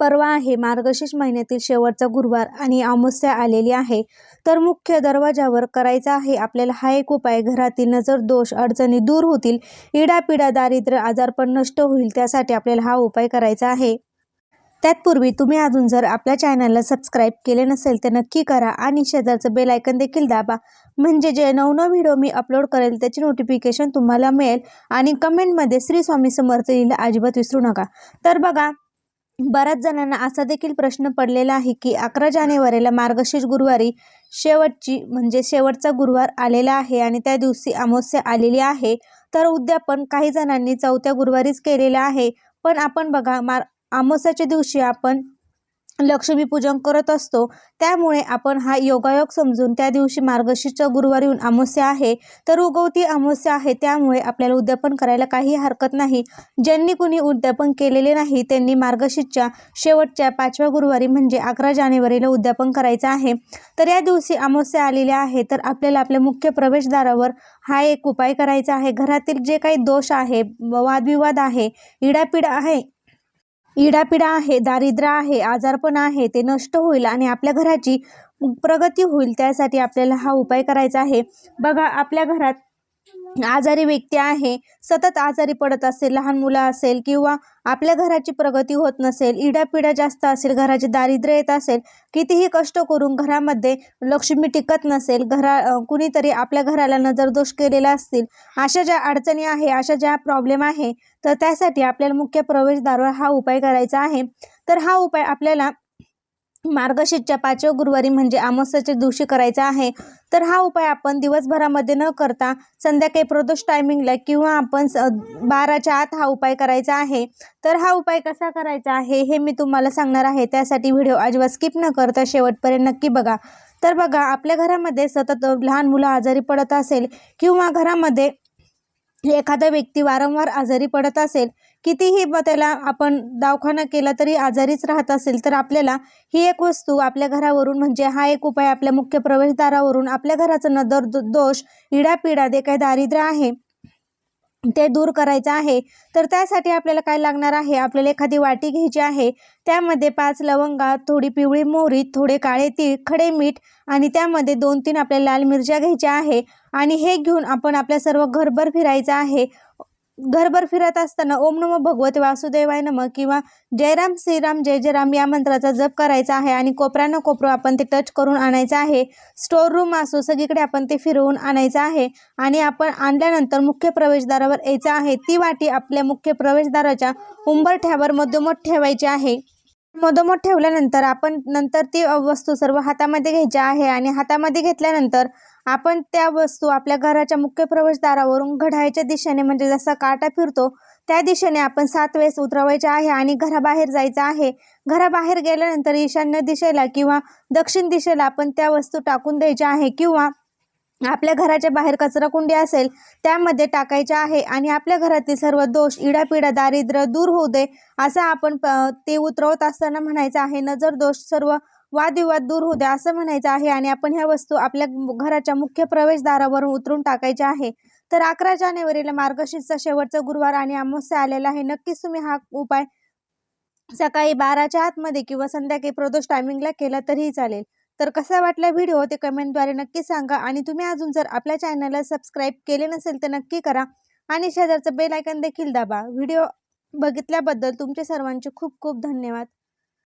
परवा आहे. मार्गशीर्ष महिन्यातील शेवटचा गुरुवार आणि अमावस्या आलेली आहे. तर मुख्य दरवाजावर करायचा आहे. आपल्याला हा एक उपाय. घरातील नजर दोष अडचणी दूर होतील. इडापिडा दारिद्र्य आजारपण नष्ट होईल. त्यासाठी आपल्याला हा उपाय करायचा आहे. त्यातपूर्वी तुम्ही अजून जर आपल्या चॅनलला सबस्क्राईब केले नसेल तर नक्की करा आणि शेजारचं बेल आयकन देखील दाबा. म्हणजे जे नवनव व्हिडिओ मी अपलोड करेल त्याची नोटिफिकेशन तुम्हाला मिळेल आणि कमेंटमध्ये श्री स्वामी समर्थ लिहिलं अजिबात विसरू नका. तर बघा बऱ्याच जणांना असा देखील प्रश्न पडलेला आहे की अकरा जानेवारीला मार्गशीर्ष गुरुवारी शेवटची म्हणजे शेवटचा गुरुवार आलेला आहे आणि त्या दिवशी अमावस्या आलेली आहे. तर उद्यापन काही जणांनी चौथ्या गुरुवारीच केलेलं आहे. पण आपण बघा मार अमावस्याच्या दिवशी आपण लक्ष्मीपूजन करत असतो. त्यामुळे आपण हा योगायोग समजून त्या दिवशी मार्गशीर्षच्या गुरुवारी येऊन अमावस्या आहे. तर उगवती अमावस्या आहे त्यामुळे आपल्याला उद्यापन करायला काही हरकत नाही. ज्यांनी कुणी उद्यापन केलेले नाही त्यांनी मार्गशीर्षच्या शेवटच्या पाचव्या गुरुवारी म्हणजे अकरा जानेवारीला उद्यापन करायचं आहे. तर या दिवशी अमावस्या आलेल्या आहे तर आपल्याला आपल्या मुख्य प्रवेशद्वारावर हा एक उपाय करायचा आहे. घरातील जे काही दोष आहे वादविवाद आहे इडापिडा आहे इडापिडा आहे दारिद्र्य आहे आजारपण आहे ते नष्ट होईल आणि आपल्या घराची प्रगती होईल. त्यासाठी आपल्याला हा उपाय करायचा आहे. बघा आपल्या घरात आजारी व्यक्ती आहे सतत आजारी पडत असेल लहान मुलं असेल किंवा आपल्या घराची प्रगती होत नसेल इडापिडा जास्त असेल घराचे दारिद्र्य येत असेल कितीही कष्ट करून घरामध्ये लक्ष्मी टिकत नसेल घरा कुणीतरी आपल्या घराला नजरदोष केलेला असतील अशा ज्या अडचणी आहे अशा ज्या प्रॉब्लेम आहे तर त्यासाठी आपल्याला मुख्य प्रवेशद्वारावर हा उपाय करायचा आहे. तर हा उपाय आपल्याला मार्गशीर्षच्या पाचव्या गुरुवारी म्हणजे अमावस्याच्या दिवशी करायचा आहे. तर हा उपाय आपण दिवसभरामध्ये न करता संध्याकाळी प्रदोष टायमिंगला किंवा आपण स बाराच्या आत हा उपाय करायचा आहे. तर हा उपाय कसा करायचा आहे हे मी तुम्हाला सांगणार आहे. त्यासाठी व्हिडिओ अजिबात स्किप न करता शेवटपर्यंत नक्की बघा. तर बघा आपल्या घरामध्ये सतत लहान मुलं आजारी पडत असेल किंवा घरामध्ये एखादा व्यक्ती वारंवार आजारी पडत असेल कितीही ब त्याला आपण दवाखाना केला तरी आजारीच राहत असेल तर आपल्याला ही एक वस्तू आपल्या घरावरून म्हणजे हा एक उपाय आपल्या मुख्य प्रवेशद्वारावरून आपल्या घराचं नदर दो- दोष इडापिडा जे काही दारिद्र्य आहे ते दूर करायचं आहे. तर त्यासाठी आपल्याला काय लागणार आहे? आपल्याला एखादी वाटी घ्यायची आहे. त्यामध्ये पाच लवंगा थोडी पिवळी मोहरी थोडे काळे तीळ खडे मीठ आणि त्यामध्ये दोन तीन आपल्या लाल मिरच्या घ्यायच्या आहे. आणि हे घेऊन आपण आपल्या सर्व घरभर फिरायचं आहे. घरभर फिरत असताना ओम नमो भगवते वासुदेवाय नम किंवा जयराम श्रीराम जय जयराम या मंत्राचा जप करायचा आहे आणि कोपऱ्यानं कोपरं आपण ते टच करून आणायचं आहे. स्टोर रूम असो सगळीकडे आपण ते फिरवून आणायचं आहे आणि आपण आणल्यानंतर मुख्य प्रवेशद्वारावर यायचं आहे. ती वाटी आपल्या मुख्य प्रवेशद्वाराच्या उंबरठ्यावर मधोमध ठेवायची आहे. मधोमध ठेवल्यानंतर आपण नंतर ती वस्तू सर्व हातामध्ये घ्यायची आहे आणि हातामध्ये घेतल्यानंतर आपण त्या वस्तू आपल्या घराच्या मुख्य प्रवेशद्वारावरून घड्याळच्या दिशेने म्हणजे जसा काटा फिरतो त्या दिशेने आपण सात वेळेस उतरवायचे आहे आणि घराबाहेर जायचं आहे. घराबाहेर गेल्यानंतर ईशान्य दिशेला किंवा दक्षिण दिशेला आपण त्या वस्तू टाकून द्यायच्या आहे किंवा आपल्या घराच्या बाहेर कचरा कुंडी असेल त्यामध्ये टाकायच्या आहे आणि आपल्या घरातील सर्व दोष इडापिडा दारिद्र्य दूर होऊ दे असं आपण प- ते उतरवत असताना म्हणायचं आहे. नजर दोष सर्व वादविवाद दूर होऊ द्या असं म्हणायचं आहे आणि आपण ह्या वस्तू आपल्या घराच्या मुख्य प्रवेशद्वारावरून उतरून टाकायच्या आहे. तर अकरा जानेवारीला मार्गशीर्षचा शेवटचा गुरुवार आणि अमावस्या आलेला आहे. नक्कीच तुम्ही हा उपाय सकाळी बाराच्या आतमध्ये किंवा संध्याकाळी प्रदोष टायमिंगला केला तरीही चालेल. तर कसा वाटला व्हिडिओ ते कमेंटद्वारे नक्की सांगा आणि तुम्ही अजून जर आपल्या चॅनलला सबस्क्राईब केले नसेल तर नक्की करा आणि शेजारचं बेल आयकन देखील दाबा. व्हिडिओ बघितल्याबद्दल तुमचे सर्वांचे खूप खूप धन्यवाद.